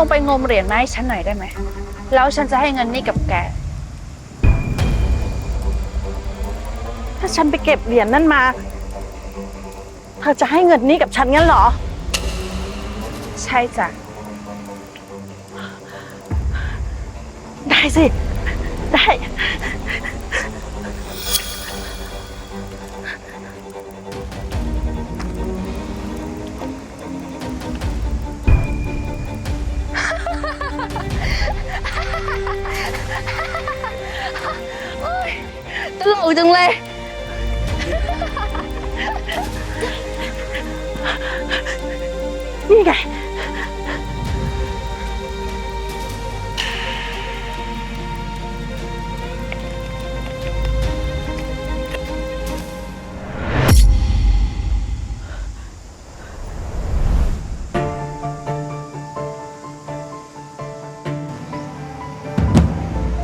ลงไปงมเหรียญมาให้ฉันหน่อยได้ไหม แล้วฉันจะให้เงินนี่กับแก ถ้าฉันไปเก็บเหรียญนั่นมา เธอจะให้เงินนี้กับฉันงั้นเหรอ ใช่จ้ะ ได้สิ ได้ ตลกจังเลย นี่ไง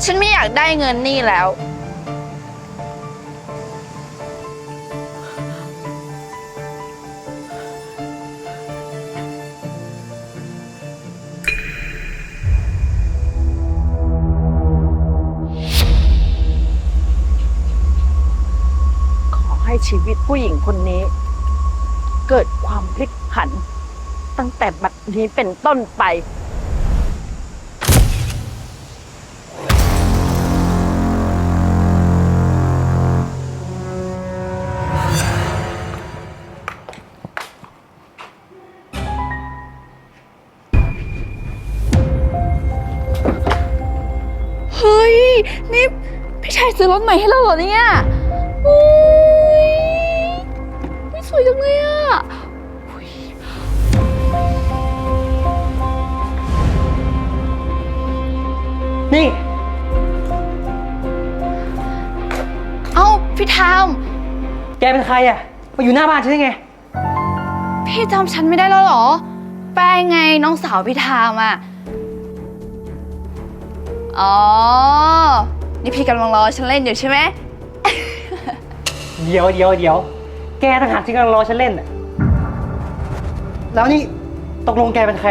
ฉันไม่อยากได้เงินนี่แล้ว ชีวิตผู้หญิงคนนี้ เกิดความพลิกผัน ตั้งแต่บัดนี้เป็นต้นไป เฮ้ย นี่พี่ชายซื้อรถใหม่ให้เราเหรอเนี่ยโอ้ สวยจังเลยอะนี่ เอ้าพี่ทามแกเป็นใครอะ มาอยู่หน้าบ้านฉันได้ไง พี่จำฉันไม่ได้แล้วเหรอ แป้งไงน้องสาวพี่ทามอะอ๋อ นี่พี่กำลังรอฉันเล่นอยู่ใช่ไหม เดี๋ยวเดี๋ยวเดี๋ยว แกต่างหารที่กำลังรอฉันเล่นน่ะแล้วนี่ตกลงแกเป็นใคร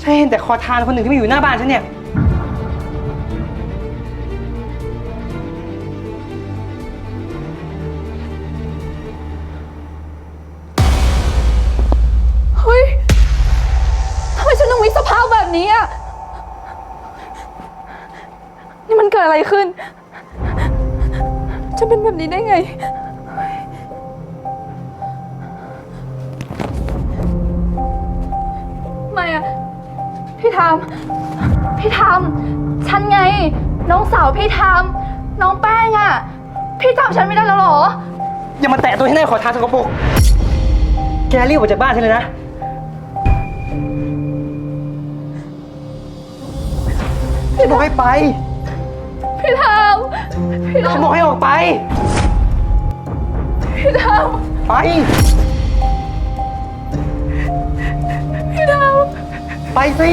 ใช่เห็นแต่คอทานคนหนึ่งที่มาอยู่หน้าบ้านฉันเนี่ย ทาม พี่ทาม ฉันไง น้องสาวพี่ทาม น้องแป้งอะ พี่จำฉันไม่ได้แล้วเหรอ อย่ามาแตะตัวให้แน่ขอทานสกปรกแกรีบออกจากบ้านฉันเลยนะ ฉันบอกให้ไป พี่ทาม พี่ทาฉัมนบอกให้ออกไป พี่ทาม ไป พี่ทาม ไปสิ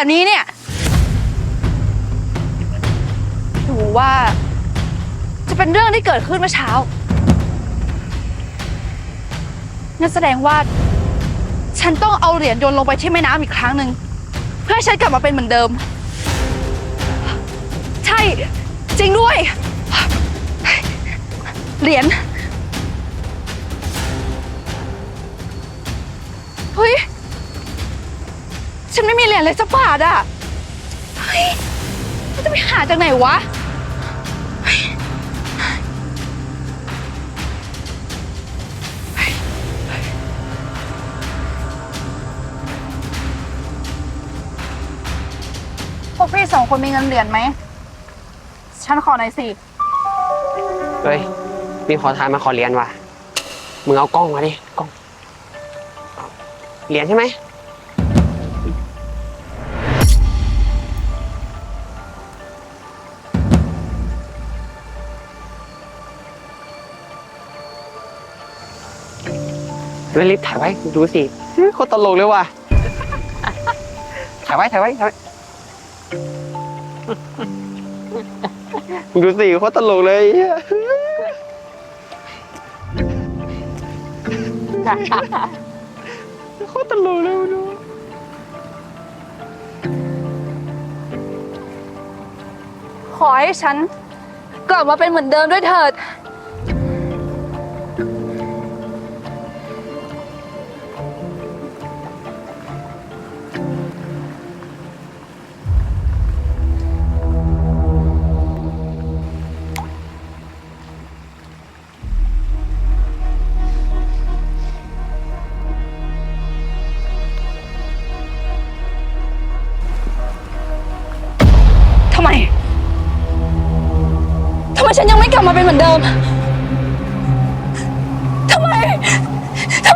แบบนี้เนี่ยหรือว่า จะเป็นเรื่องที่เกิดขึ้นเมื่อเช้างั้นแสดงว่า ฉันต้องเอาเหรียญโยนลงไปที่แม่น้ำอีกครั้งหนึ่งเพื่อให้ฉันกลับมาเป็นเหมือนเดิม ใช่ จริงด้วย เหรียญเฮ้ย ฉันไม่มีเหรียญเลยสักบาทอะเฮ้ยมันจะไปหาจากไหนวะ พวกพี่สองคนมีเงินเหรียญไหม ฉันขอหน่อยสิ เฮ้ย มีขอทานมาขอเหรียญว่ะ มึงเอากล้องมาดิ กล้อง เหรียญใช่ไหม ไม่รีบถ่ายไว้ดูสิโคตรตลกเลยว่ะ ถ่ายไว้ถ่ายไว้ถ่ายไว้ดูสิโคตรตลกเลยเหี้ยโคตรตลกเลยดูขอให้ฉันกลับมาเป็นเหมือนเดิมด้วยเถิด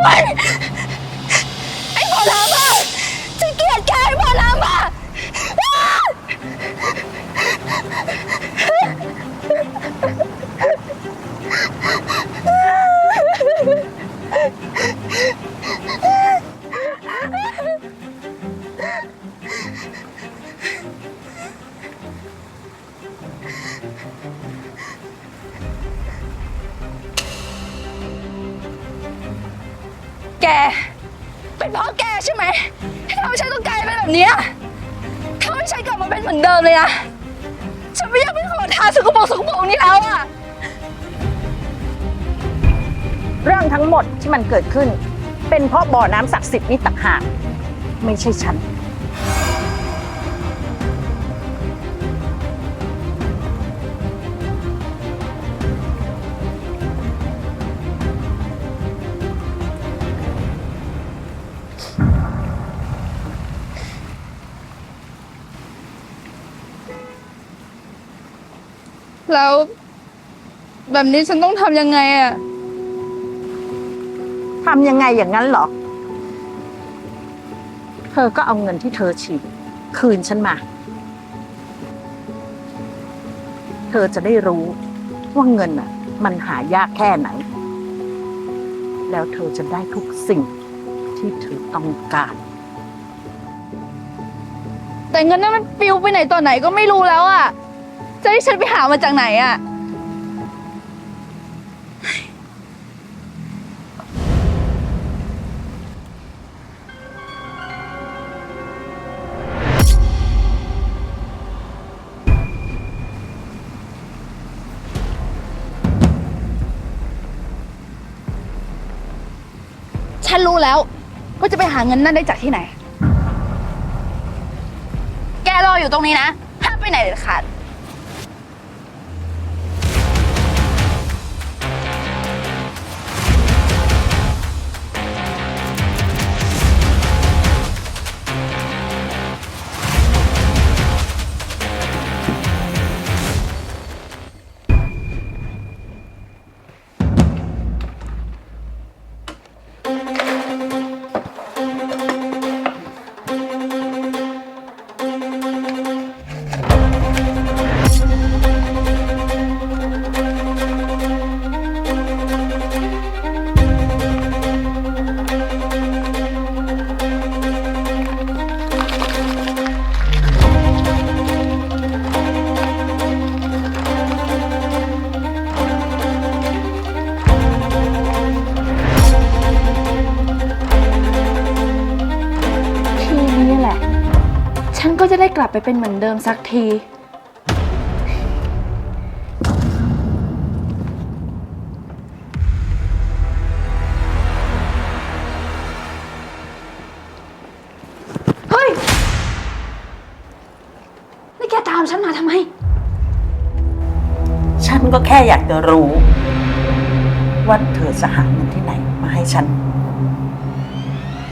ท เป็นเพราะแกใช่ไหมที่ทำให้ฉันต้องกลายเป็นแบบเนี้ยทำให้ฉันกลับมาเป็นเหมือนเดิมเลยนะ ฉันไม่อยากเป็นขอทานสกปรกสกปรกนี่แล้วอะเรื่องทั้งหมดที่มันเกิดขึ้น เป็นเพราะบ่อน้ำศักดิ์สิทธิ์นี่ต่างหาก ไม่ใช่ฉัน แล้ว แบบนี้ฉันต้องทำยังไงอะทำยังไงอย่างนั้นเหรอ เธอก็เอาเงินที่เธอฉีดคืนฉันมา เธอจะได้รู้ว่าเงินอะ มันหายากแค่ไหน แล้วเธอจะได้ทุกสิ่งที่เธอต้องการ แต่เงินนั้นมันปลิวไปไหนต่อไหนก็ไม่รู้แล้วอะ จะให้ฉันไปหามาจากไหนอะฉันรู้แล้วว่าจะไปหาเงินนั่นได้จากที่ไหน แกรออยู่ตรงนี้นะ ห้ามไปไหนเด็ดขาด ไปเป็นเหมือนเดิมสักที เฮ้ย นี่แกตามฉันมาทำไม ฉันก็แค่อยากจะรู้ว่าเธอจะหาเงินที่ไหนมาให้ฉัน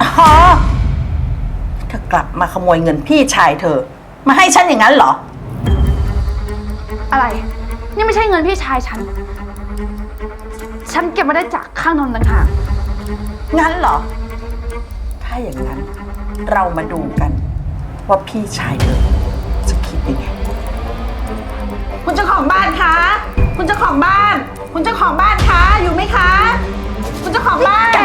อ๋อเธอกลับมาขโมยเงินพี่ชายเธอ มาให้ฉันอย่างนั้นเหรอ อะไร นี่ไม่ใช่เงินพี่ชายฉัน ฉันเก็บมาได้จากข้างนนต่างหากงั้นเหรอ ถ้าอย่างนั้นเรามาดูกัน ว่าพี่ชายเธอจะคิดยังไง คุณเจ้าของบ้านคะ คุณเจ้าของบ้าน คุณเจ้าของบ้านคะอยู่ไหมคะ คุณเจ้าของบ้าน แก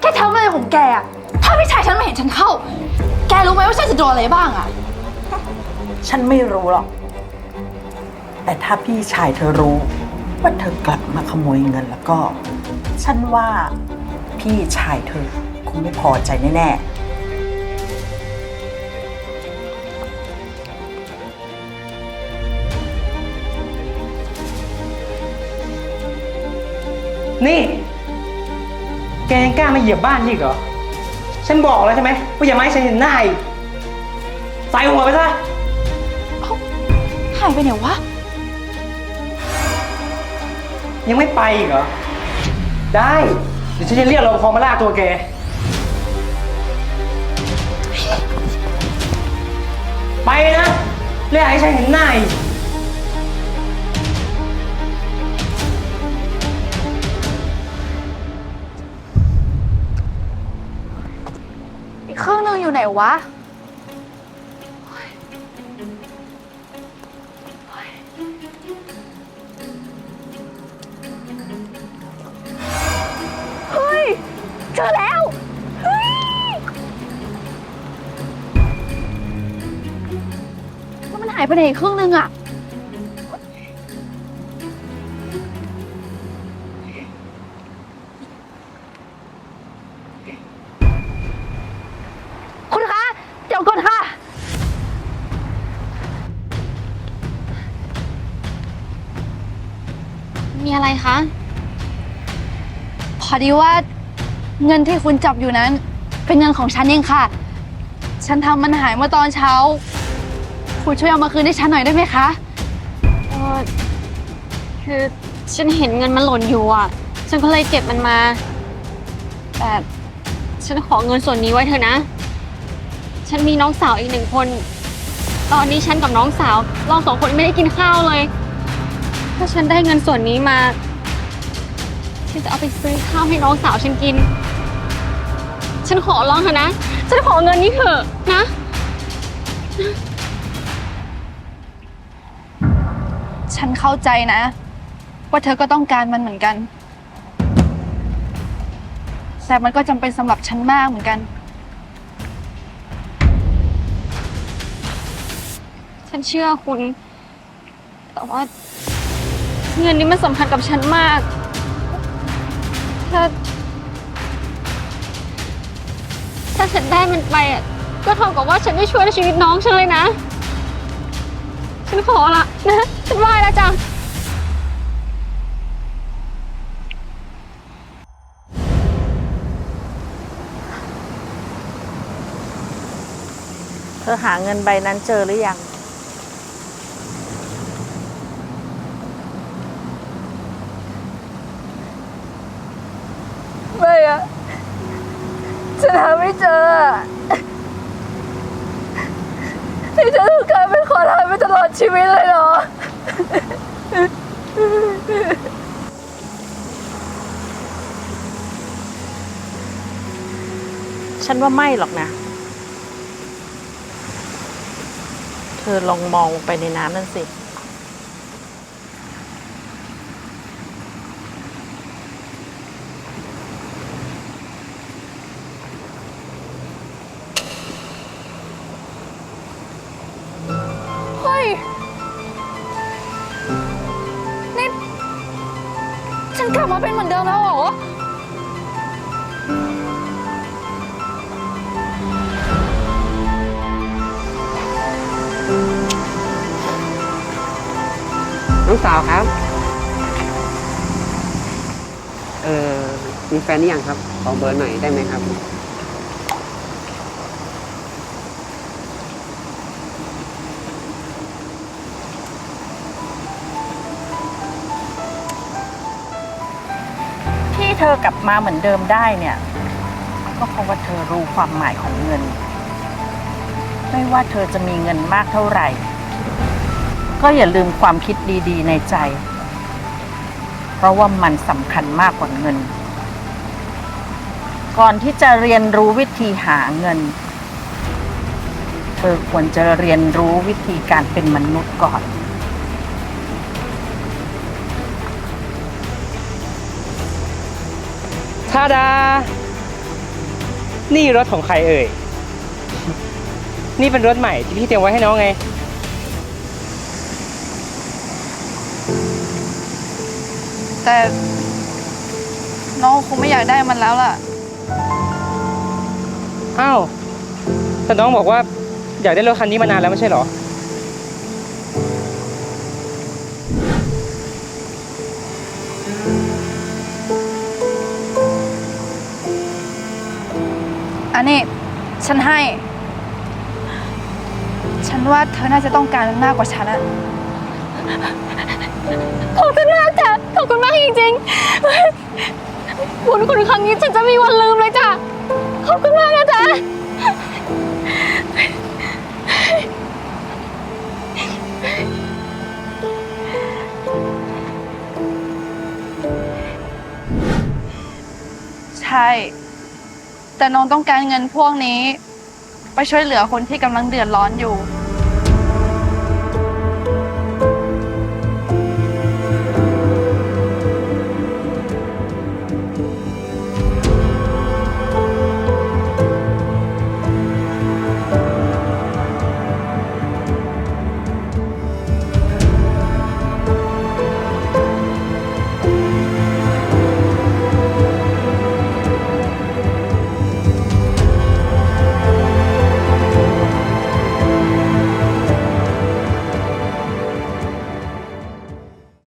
แกทำอะไรของแกอะถ้าพี่ชายฉันไม่เห็นฉันเข้า แกรู้ไหมว่าฉันจะโดนอะไรบ้างอะ ฉันไม่รู้หรอก แต่ถ้าพี่ชายเธอรู้ว่าเธอกลับมาขโมยเงินแล้วก็ ฉันว่าพี่ชายเธอคงไม่พอใจแน่ๆนี่ แกยังกล้ามาเหยียบบ้านอีกเหรอ ฉันบอกแล้วใช่ไหมว่าอย่ามาให้ฉันเห็นหน้าอีกใส่หัวไปซะายไปไหนวะ ยังไม่ไปอีกเหรอ ได้ เดี๋ยวฉันจะเรียกรปภมาลากตัวแก ไปนะเรียกให้ฉันเห็นหน้าอีกอีกเครื่องนึงอยู่ไหนวะ เจอแล้วเฮ้ยแล้วมันหายไปไหนอีกครื่องนึงอะคุณคะ เดี๋ยวก่อนค่ะ มีอะไรคะ พอดีว่า เงินที่คุณจับอยู่นั้น เป็นเงินของฉันเองค่ะ ฉันทำมันหายเมื่อตอนเช้า คุณช่วยเอามาคืนให้ฉันหน่อยได้ไหมคะเออคือฉันเห็นเงินมันหล่นอยู่อะ ฉันก็เลยเก็บมันมา แต่ฉันขอเงินส่วนนี้ไว้เถอะนะ ฉันมีน้องสาวอีกหนึ่งคน ตอนนี้ฉันกับน้องสาวเราสองคนไม่ได้กินข้าวเลย ถ้าฉันได้เงินส่วนนี้มา ฉันจะเอาไปซื้อข้าวให้น้องสาวฉันกิน ฉันขอร้องเถอะนะ ฉันขอเงินนี้เถอะนะ ฉันเข้าใจนะ ว่าเธอก็ต้องการมันเหมือนกัน แต่มันก็จำเป็นสำหรับฉันมากเหมือนกัน ฉันเชื่อคุณ แต่ว่า เงินนี้มันสำคัญกับฉันมาก ถ้า ฉันได้มันไปอะก็เท่ากับว่าฉันได้ช่วยชีวิตน้องฉันเลยนะ ฉันขอละนะฉันไหว้แล้วจ้ะเธอหาเงินใบนั้นเจอหรือยัง ไม่อะฉันหาไม่เจออะที่ฉันต้องการเป็นขอทานไปตลอด ชีวิตเลยเหรอ ฉันว่าไม่หรอกนะ เธอลองมองลงไปในน้ำนั่นสิาวครับ เออมีแฟนหรือยังครับ ขอเบอร์หน่อยได้ไหมครับ ที่เธอกลับมาเหมือนเดิมได้เนี่ย ก็เพราะว่าเธอรู้ความหมายของเงิน ไม่ว่าเธอจะมีเงินมากเท่าไหร่ ก็อย่าลืมความคิดดีๆในใจ เพราะว่ามันสำคัญมากกว่าเงิน ก่อนที่จะเรียนรู้วิธีหาเงิน เธอควรจะเรียนรู้วิธีการเป็นมนุษย์ก่อน ทาดา นี่รถของใครเอ่ย นี่เป็นรถใหม่ที่พี่เตรียมไว้ให้น้องไง แต่น้องคงไม่อยากได้มันแล้วล่ะ อ้าวแต่น้องบอกว่าอยากได้รถคันนี้มานานแล้วไม่ใช่เหรอ อันนี้ฉันให้ ฉันว่าเธอน่าจะต้องการมันมากกว่าฉันอะ ขอบคุณมากจ้ะขอบคุณมากจริงๆบุญคุณครั้งนี้ฉันจะมีวันลืมเลยจ้ะขอบคุณมากนะจ๊ะใช่ แต่น้องต้องการเงินพวกนี้ ไปช่วยเหลือคนที่กำลังเดือดร้อนอยู่